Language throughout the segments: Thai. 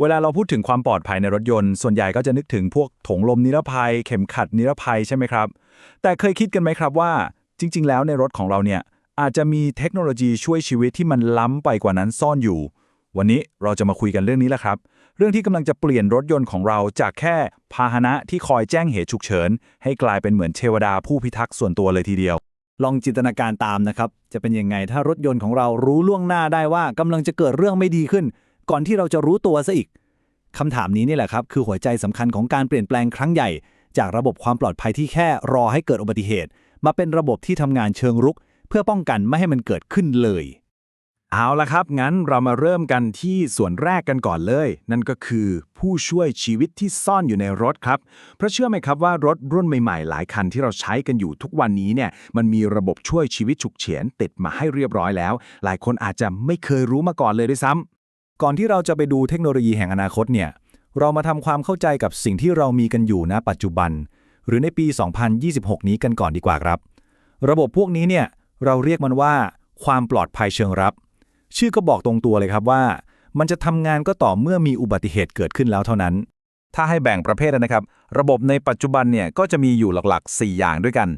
เวลาเราพูดถึงความปลอดภัยในรถยนต์ ส่วนใหญ่ก็จะนึกถึงพวกถงลมนิรภัย เข็มขัดนิรภัยใช่ไหมครับ แต่เคยคิดกันไหมครับว่า จริง ๆ แล้วในรถของเราเนี่ยอาจจะมีเทคโนโลยีช่วยชีวิตที่มันล้ำไปกว่านั้นซ่อนอยู่ วันนี้เราจะมาคุยกันเรื่องนี้แหละครับ เรื่องที่กำลังจะเปลี่ยนรถยนต์ของเราจากแค่พาหนะที่คอยแจ้งเหตุฉุกเฉิน ให้กลายเป็นเหมือนเทวดาผู้พิทักษ์ส่วนตัวเลยทีเดียว ลองจินตนาการตามนะครับ จะเป็นยังไงถ้ารถยนต์ของเรารู้ล่วงหน้าได้ว่ากำลังจะเกิดเรื่องไม่ดีขึ้น ก่อนที่เราจะรู้ตัวซะอีกคำถามนี้นี่แหละครับ คือหัวใจสำคัญของการเปลี่ยนแปลงครั้งใหญ่ จากระบบความปลอดภัยที่แค่รอให้เกิดอุบัติเหตุ มาเป็นระบบที่ทำงานเชิงรุก เพื่อป้องกันไม่ให้มันเกิดขึ้นเลย เอาละครับ งั้นเรามาเริ่มกันที่ส่วนแรกกันก่อนเลย นั่นก็คือผู้ช่วยชีวิตที่ซ่อนอยู่ในรถครับ เพราะเชื่อไหมครับว่ารถรุ่นใหม่ๆ หลายคันที่เราใช้กันอยู่ทุกวันนี้เนี่ย มันมีระบบช่วยชีวิตฉุกเฉินติดมาให้เรียบร้อยแล้ว หลายคนอาจจะไม่เคยรู้มาก่อนเลยด้วยซ้ำ ก่อนที่เราจะไปดูเทคโนโลยีแห่งอนาคตเนี่ย เรามาทำความเข้าใจกับสิ่งที่เรามีกันอยู่ณปัจจุบัน หรือในปี 2026 นี้กันก่อนดีกว่าครับ ระบบพวกนี้เนี่ยเราเรียกมันว่า ความปลอดภัยเชิงรับ ชื่อก็บอกตรงตัวเลยครับว่า มันจะทำงานก็ต่อเมื่อมีอุบัติเหตุเกิดขึ้นแล้วเท่านั้น ถ้าให้แบ่งประเภทนะครับ ระบบในปัจจุบันเนี่ยก็จะมีอยู่หลักๆ 4 อย่างด้วยกัน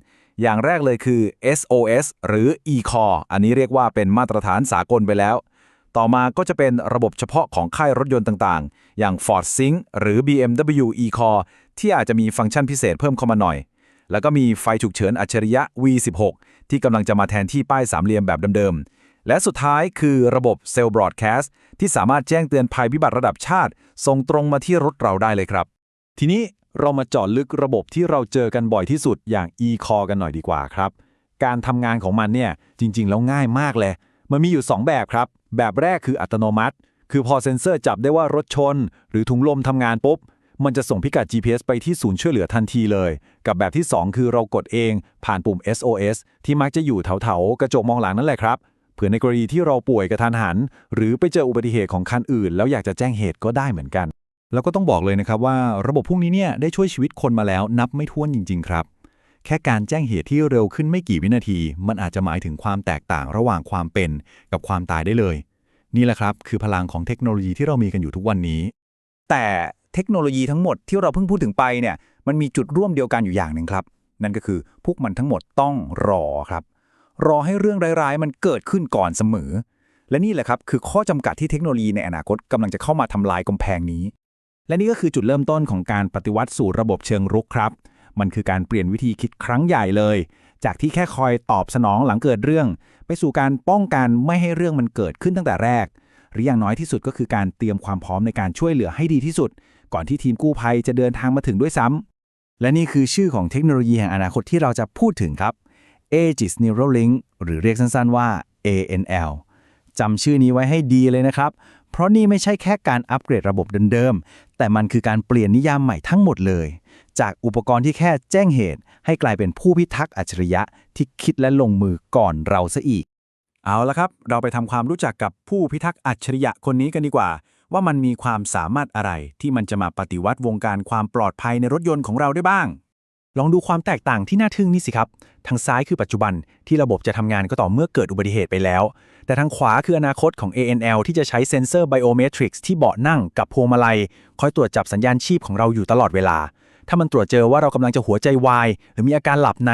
อย่างแรกเลยคือ SOS หรือ eCall อันนี้เรียกว่าเป็นมาตรฐานสากลไปแล้ว ต่อมาก็จะเป็นระบบเฉพาะของค่ายรถยนต์ต่างๆ อย่าง Ford Sync หรือ BMW eCall ที่อาจจะมีฟังก์ชันพิเศษเพิ่มเข้ามาหน่อย แล้วก็มีไฟฉุกเฉินอัจฉริยะ V16 ที่กำลังจะมาแทนที่ป้ายสามเหลี่ยมแบบเดิมๆ และสุดท้ายคือระบบเซลล์บรอดแคสต์ที่สามารถแจ้งเตือนภัยพิบัติระดับชาติ ส่งตรงมาที่รถเราได้เลยครับ ทีนี้เรามาเจาะลึกระบบที่เราเจอกันบ่อยที่สุดอย่าง e-call กันหน่อยดีกว่าครับ การทำงานของมันเนี่ยจริง ๆ แล้วง่ายมากเลย มันมีอยู่ 2 แบบครับ แบบแรกคืออัตโนมัติ คือพอเซ็นเซอร์จับได้ว่ารถชน หรือถุงลมทำงานปุ๊บ มันจะส่งพิกัด GPS ไปที่ศูนย์ช่วยเหลือทันทีเลย กับแบบที่ 2 คือเรากดเองผ่านปุ่ม SOS ที่มักจะอยู่แถวๆกระจกมองหลังนั่นแหละครับเผื่อในกรณีที่เราป่วยกระทันหัน หรือไปเจออุบัติเหตุของคันอื่น แล้วอยากจะแจ้งเหตุก็ได้เหมือนกัน แล้วก็ต้องบอกเลยนะครับว่าระบบพวกนี้เนี่ยได้ช่วยชีวิตคนมาแล้วนับไม่ถ้วนจริง ๆ ครับ แค่การแจ้งเหตุที่เร็วขึ้นไม่กี่วินาที มันอาจจะหมายถึงความแตกต่างระหว่างความเป็นกับความตายได้เลย นี่แหละครับ คือพลังของเทคโนโลยีที่เรามีกันอยู่ทุกวันนี้ แต่เทคโนโลยีทั้งหมดที่เราเพิ่งพูดถึงไปเนี่ยมันมีจุดร่วมเดียวกันอยู่อย่างหนึ่งครับ นั่นก็คือพวกมันทั้งหมดต้องรอครับ รอให้เรื่องร้ายๆ มันเกิดขึ้นก่อนเสมอ และนี่แหละครับคือข้อจำกัดที่เทคโนโลยีในอนาคตกำลังจะเข้ามาทำลายกำแพงนี้ และนี่ก็คือจุดเริ่มต้นของการปฏิวัติสู่ระบบเชิงรุกครับ มันคือการเปลี่ยนวิธีคิดครั้งใหญ่เลย จากที่แค่คอยตอบสนองหลังเกิดเรื่อง ไปสู่การป้องกันไม่ให้เรื่องมันเกิดขึ้นตั้งแต่แรก หรืออย่างน้อยที่สุดก็คือการเตรียมความพร้อมในการช่วยเหลือให้ดีที่สุด ก่อนที่ทีมกู้ภัยจะเดินทางมาถึงด้วยซ้ำและนี่คือชื่อของเทคโนโลยีแห่งอนาคตที่เราจะพูดถึงครับ Aegis Neuralink หรือเรียกสั้นๆว่า ANL จำชื่อนี้ไว้ให้ดีเลยนะครับ เพราะนี่ไม่ใช่แค่การอัปเกรดระบบเดิมๆ แต่มันคือการเปลี่ยนนิยามใหม่ทั้งหมดเลย จากอุปกรณ์ที่แค่แจ้งเหตุ ให้กลายเป็นผู้พิทักษ์อัจฉริยะที่คิดและลงมือก่อนเราซะอีก เอาละครับ เราไปทำความรู้จักกับผู้พิทักษ์อัจฉริยะคนนี้กันดีกว่า ว่ามันมีความสามารถอะไรที่มันจะมาปฏิวัติวงการความปลอดภัยในรถยนต์ของเราได้บ้าง ลองดูความแตกต่างที่น่าทึ่งนี่สิครับ ทางซ้ายคือปัจจุบันที่ระบบจะทำงานก็ต่อเมื่อเกิดอุบัติเหตุไปแล้ว แต่ทางขวาคืออนาคตของ ANL ที่จะใช้เซ็นเซอร์ไบโอเมตริกส์ที่เบาะนั่งกับพวงมาลัย คอยตรวจจับสัญญาณชีพของเราอยู่ตลอดเวลา ถ้ามันตรวจเจอว่าเรากำลังจะหัวใจวาย หรือมีอาการหลับใน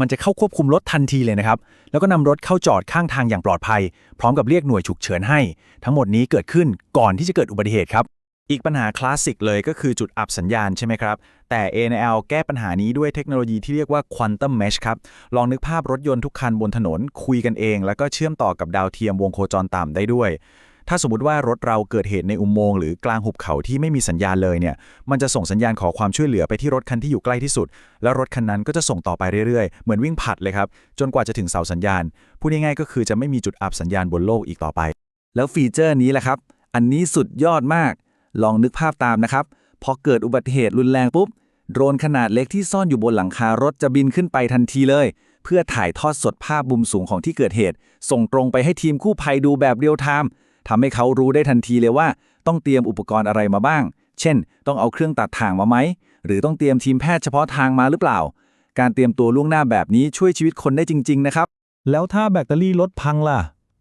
มันจะเข้าควบคุมรถทันทีเลยนะครับ แล้วก็นำรถเข้าจอดข้างทางอย่างปลอดภัย พร้อมกับเรียกหน่วยฉุกเฉินให้ ทั้งหมดนี้เกิดขึ้นก่อนที่จะเกิดอุบัติเหตุครับ อีกปัญหาคลาสสิกเลยก็คือจุดอับสัญญาณใช่ไหมครับ แต่ ANL แก้ปัญหานี้ด้วยเทคโนโลยีที่เรียกว่า Quantum Mesh ครับ ลองนึกภาพรถยนต์ทุกคันบนถนน คุยกันเอง แล้วก็เชื่อมต่อกับดาวเทียมวงโคจรต่ำได้ด้วย ถ้าสมมติว่ารถเราเกิดเหตุในอุโมงค์หรือกลางหุบเขาที่ไม่มีสัญญาณเลยเนี่ย มันจะส่งสัญญาณขอความช่วยเหลือไปที่รถคันที่อยู่ใกล้ที่สุด แล้วรถคันนั้นก็จะส่งต่อไปเรื่อยๆ เหมือนวิ่งผัดเลยครับ จนกว่าจะถึงเสาสัญญาณ พูดง่ายๆก็คือจะไม่มีจุดอับสัญญาณบนโลกอีกต่อไป แล้วฟีเจอร์นี้แหละครับ อันนี้สุดยอดมาก ลองนึกภาพตามนะครับ พอเกิดอุบัติเหตุรุนแรงปุ๊บ โดรนขนาดเล็กที่ซ่อนอยู่บนหลังคารถจะบินขึ้นไปทันทีเลยเพื่อถ่ายทอดสดภาพมุมสูงของที่เกิดเหตุ ส่งตรงไปให้ทีมกู้ภัยดูแบบเรียลไทม์ ทำให้เขารู้ได้ทันทีเลยว่า ต้องเตรียมอุปกรณ์อะไรมาบ้าง เช่น ต้องเอาเครื่องตัดถ่างมาไหม หรือต้องเตรียมทีมแพทย์เฉพาะทางมาหรือเปล่า การเตรียมตัวล่วงหน้าแบบนี้ช่วยชีวิตคนได้จริง ๆ นะครับ แล้วถ้าแบตเตอรี่รถพังล่ะ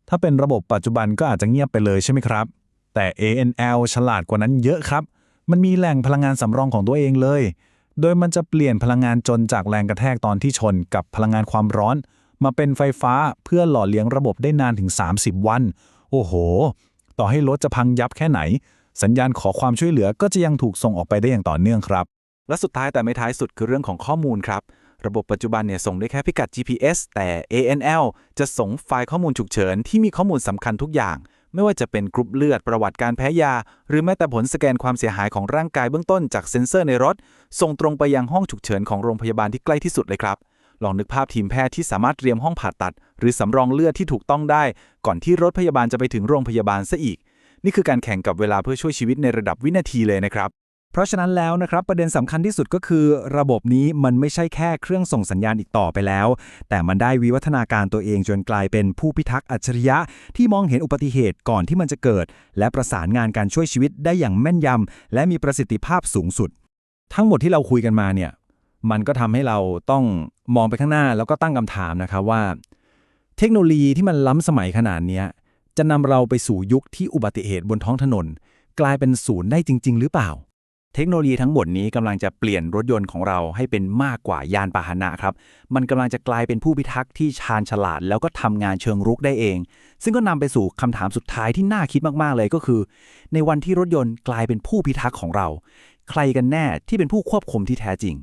ถ้าเป็นระบบปัจจุบันก็อาจจะเงียบไปเลยใช่ไหมครับ แต่ ANL ฉลาดกว่านั้นเยอะครับ มันมีแหล่งพลังงานสำรองของตัวเองเลย โดยมันจะเปลี่ยนพลังงานจนจากแรงกระแทกตอนที่ชน กับพลังงานความร้อน มาเป็นไฟฟ้าเพื่อหล่อเลี้ยงระบบได้นานถึง 30 วัน โอ้โห ต่อให้รถจะพังยับแค่ไหน สัญญาณขอความช่วยเหลือก็จะยังถูกส่งออกไปได้อย่างต่อเนื่องครับ และสุดท้ายแต่ไม่ท้ายสุดคือเรื่องของข้อมูลครับ ระบบปัจจุบันเนี่ยส่งได้แค่พิกัด GPS แต่ ANL จะส่งไฟล์ข้อมูลฉุกเฉินที่มีข้อมูลสำคัญทุกอย่าง ไม่ว่าจะเป็นกรุ๊ปเลือดประวัติการแพ้ยา หรือแม้แต่ผลสแกนความเสียหายของร่างกายเบื้องต้นจากเซ็นเซอร์ในรถ ส่งตรงไปยังห้องฉุกเฉินของโรงพยาบาลที่ใกล้ที่สุดเลยครับ ลองนึกภาพทีมแพทย์ที่สามารถเตรียมห้องผ่าตัด หรือสำรองเลือดที่ถูกต้องได้ ก่อนที่รถพยาบาลจะไปถึงโรงพยาบาลซะอีก นี่คือการแข่งกับเวลาเพื่อช่วยชีวิตในระดับวินาทีเลยนะครับ เพราะฉะนั้นแล้วนะครับประเด็นสำคัญที่สุดก็คือ ระบบนี้มันไม่ใช่แค่เครื่องส่งสัญญาณอีกต่อไปแล้ว แต่มันได้วิวัฒนาการตัวเองจนกลายเป็นผู้พิทักษ์อัจฉริยะ ที่มองเห็นอุบัติเหตุก่อนที่มันจะเกิด และประสานงานการช่วยชีวิตได้อย่างแม่นยำและมีประสิทธิภาพสูงสุด ทั้งหมดที่เราคุยกันมาเนี่ย มันก็ทำให้เราต้องมองไปข้างหน้าแล้วก็ตั้งคำถามนะครับว่า เทคโนโลยีที่มันล้ำสมัยขนาดนี้จะนำเราไปสู่ยุคที่อุบัติเหตุบนท้องถนน กลายเป็นศูนย์ได้จริง ๆ หรือเปล่า เทคโนโลยีทั้งหมดนี้กำลังจะเปลี่ยนรถยนต์ของเราให้เป็นมากกว่ายานพาหนะครับ มันกำลังจะกลายเป็นผู้พิทักษ์ที่ชาญฉลาด แล้วก็ทำงานเชิงรุกได้เอง ซึ่งก็นำไปสู่คำถามสุดท้ายที่น่าคิดมากๆเลยก็คือ ในวันที่รถยนต์กลายเป็นผู้พิทักษ์ของเรา ใครกันแน่ที่เป็นผู้ควบคุมที่แท้จริง